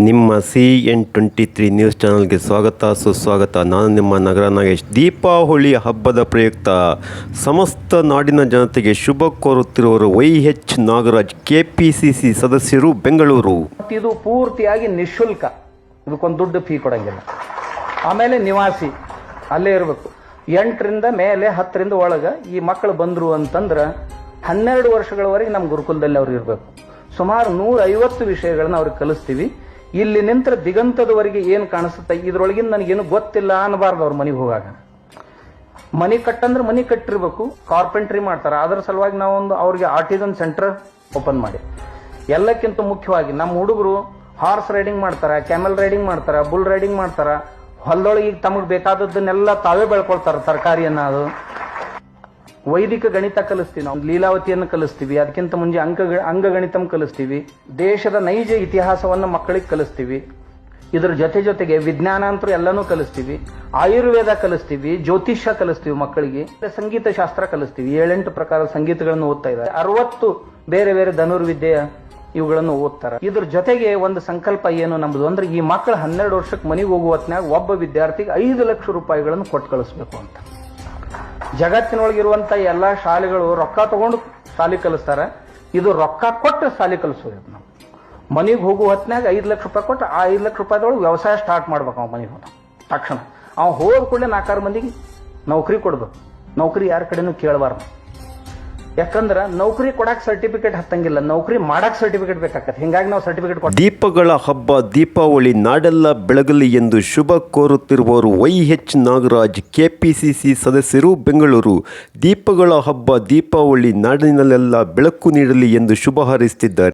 ನಿಮ್ಮ C N twenty three news ಚಾನಲ್ಗೆ ಸ್ವಾಗತ, ಸುಸ್ವಾಗತ. ನಾನು ನಿಮ್ಮ ನಗರ ನಾಗೇಶ್. ದೀಪಾವಳಿ ಹಬ್ಬದ ಪ್ರಯುಕ್ತ. ಸಮಸ್ತ ನಾಡಿನ ಜನತೆಗೆ ಶುಭ ಕೋರುತ್ತಿರುವರು Y H Nagaraj, K P C C ಸದಸ್ಯರು, ಬೆಂಗಳೂರು. ಇದು ಪೂರ್ತಿಯಾಗಿ ನಿಶುಲ್ಕ. ಇದಕ್ಕೊಂದು ದುಡ್ಡು ಫೀ ಕೊಡಂಗಿಲ್ಲ. ಆಮೇಲೆ ನಿವಾಸಿ, ಅಲ್ಲೇ ಇರಬೇಕು. ಎಂಟರಿಂದ ಮೇಲೆ ಹತ್ತರಿಂದ ಒಳಗೆ ಈ ಮಕ್ಕಳು ಬಂದರು ಅಂತಂದ್ರೆ ಹನ್ನೆರಡು ವರ್ಷಗಳವರೆಗೆ ನಮ್ಮ ಗುರುಕುಲದಲ್ಲಿ ಅವ್ರು ಇರಬೇಕು. ಸುಮಾರು ನೂರೈವತ್ತು ವಿಷಯಗಳನ್ನು ಅವ್ರಿಗೆ ಕಲಿಸ್ತೀವಿ. ಇಲ್ಲಿ ನಿಂತರ ದಿಗಂತದವರೆಗೆ ಏನು ಕಾಣಿಸುತ್ತೆ? ಇದ್ರೊಳಗಿಂದ ನನಗೇನು ಗೊತ್ತಿಲ್ಲ ಅನ್ನಬಾರ್ದು ಅವ್ರ ಮನೆಗೆ ಹೋಗಾಗ. ಮನೆ ಕಟ್ಟಂದ್ರೆ ಮನೆ ಕಟ್ಟಿರ್ಬೇಕು ಕಾರ್ಪೆಂಟ್ರಿ ಮಾಡ್ತಾರೆ. ಅದರ ಸಲುವಾಗಿ ನಾವೊಂದು ಅವ್ರಿಗೆ ಆರ್ಟಿಸನ್ ಸೆಂಟರ್ ಓಪನ್ ಮಾಡಿ. ಎಲ್ಲಕ್ಕಿಂತ ಮುಖ್ಯವಾಗಿ ನಮ್ಮ ಹುಡುಗರು ಹಾರ್ಸ್ ರೈಡಿಂಗ್ ಮಾಡ್ತಾರೆ ಕ್ಯಾಮೆಲ್ ರೈಡಿಂಗ್ ಮಾಡ್ತಾರೆ ಬುಲ್ ರೈಡಿಂಗ್ ಮಾಡ್ತಾರೆ. ಹೊಲದೊಳಗೆ ಈಗ ತಮಗೆ ಬೇಕಾದದ್ದನ್ನೆಲ್ಲ ತಾವೇ ಬೆಳ್ಕೊಳ್ತಾರೆ ತರಕಾರಿಯನ್ನ ಅದು. ವೈದಿಕ ಗಣಿತ ಕಲಿಸ್ತೀವಿ ನಾವು. ಲೀಲಾವತಿಯನ್ನು ಕಲಿಸ್ತೀವಿ. ಅದಕ್ಕಿಂತ ಮುಂಚೆ ಅಂಕ ಅಂಕಗಣಿತಂ ಕಲಿಸ್ತೀವಿ. ದೇಶದ ನೈಜ ಇತಿಹಾಸವನ್ನು ಮಕ್ಕಳಿಗೆ ಕಲಿಸ್ತೀವಿ. ಇದರ ಜೊತೆ ಜೊತೆಗೆ ವಿಜ್ಞಾನ ಎಲ್ಲನೂ ಕಲಿಸ್ತೀವಿ. ಆಯುರ್ವೇದ ಕಲಿಸ್ತೀವಿ. ಜ್ಯೋತಿಷ್ಯ ಕಲಿಸ್ತೀವಿ ಮಕ್ಕಳಿಗೆ. ಸಂಗೀತ ಶಾಸ್ತ್ರ ಕಲಿಸ್ತೀವಿ. ಏಳೆಂಟು ಪ್ರಕಾರದ ಸಂಗೀತಗಳನ್ನು ಓದ್ತಾ ಇದ್ದಾರೆ. ಅರವತ್ತು ಬೇರೆ ಬೇರೆ ಧನುರ್ವಿದ್ಯೆಯ ಇವುಗಳನ್ನು ಓದ್ತಾರೆ. ಇದ್ರ ಜೊತೆಗೆ ಒಂದು ಸಂಕಲ್ಪ ಏನು ನಮ್ದು? ಅಂದ್ರೆ ಈ ಮಕ್ಕಳು ಹನ್ನೆರಡು ವರ್ಷಕ್ಕೆ ಮನೆಗೆ ಹೋಗುವ ಒಬ್ಬ ವಿದ್ಯಾರ್ಥಿಗೆ ಐದು ಲಕ್ಷ ರೂಪಾಯಿಗಳನ್ನು ಕೊಟ್ಟು ಕಳಿಸ್ಬೇಕು ಅಂತ. ಜಗತ್ತಿನೊಳಗಿರುವಂತ ಎಲ್ಲಾ ಶಾಲೆಗಳು ರೊಕ್ಕ ತಗೊಂಡು ಶಾಲೆ ಕಲಿಸ್ತಾರೆ. ಇದು ರೊಕ್ಕ ಕೊಟ್ಟು ಶಾಲೆ ಕಲಿಸೋದು ನಾವು. ಮನೆಗೆ ಹೋಗುವ ಹೊತ್ನ್ಯಾಗ ಐದು ಲಕ್ಷ ರೂಪಾಯಿ ಕೊಟ್ಟು ಆ ಐದು ಲಕ್ಷ ರೂಪಾಯಿದೊಳಗೆ ವ್ಯವಸಾಯ ಸ್ಟಾರ್ಟ್ ಮಾಡ್ಬೇಕು ಅವ ಮನೆಗೆ ಹೋದ ತಕ್ಷಣ. ಅವ್ನು ಹೋದ ಕೂಡಲೇ ನಾಲ್ಕಾರು ಮಂದಿಗೆ ನೌಕರಿ ಕೊಡ್ಬೇಕು. ನೌಕರಿ ಯಾರ ಕಡೆನೂ ಕೇಳಬಾರ್ದು. ಯಾಕಂದ್ರೆ ನೌಕರಿ ಕೊಡಕ್ ಸರ್ಟಿಫಿಕೇಟ್ ಹತ್ತಂಗಿಲ್ಲ, ನೌಕರಿ ಮಾಡಕ್ ಸರ್ಟಿಫಿಕೇಟ್ ಬೇಕಾಗತ್ತೆ ಹಿಂಗಾಗಿ ನಾವು ಸರ್ಟಿಫಿಕೇಟ್ ದೀಪಗಳ ಹಬ್ಬ, ದೀಪಾವಳಿ ನಾಡೆಲ್ಲ ಬೆಳಗಲಿ ಎಂದು ಶುಭ ಕೋರುತ್ತಿರುವವರು ವೈ ಎಚ್ ನಾಗರಾಜ್ ಕೆಪಿಸಿಸಿ ಸದಸ್ಯರು ಬೆಂಗಳೂರು. ದೀಪಗಳ ಹಬ್ಬ, ದೀಪಾವಳಿ ನಾಡಿನಲ್ಲೆಲ್ಲ ಬೆಳಕು ನೀಡಲಿ ಎಂದು ಶುಭ ಹಾರೈಸುತ್ತಿದ್ದಾರೆ.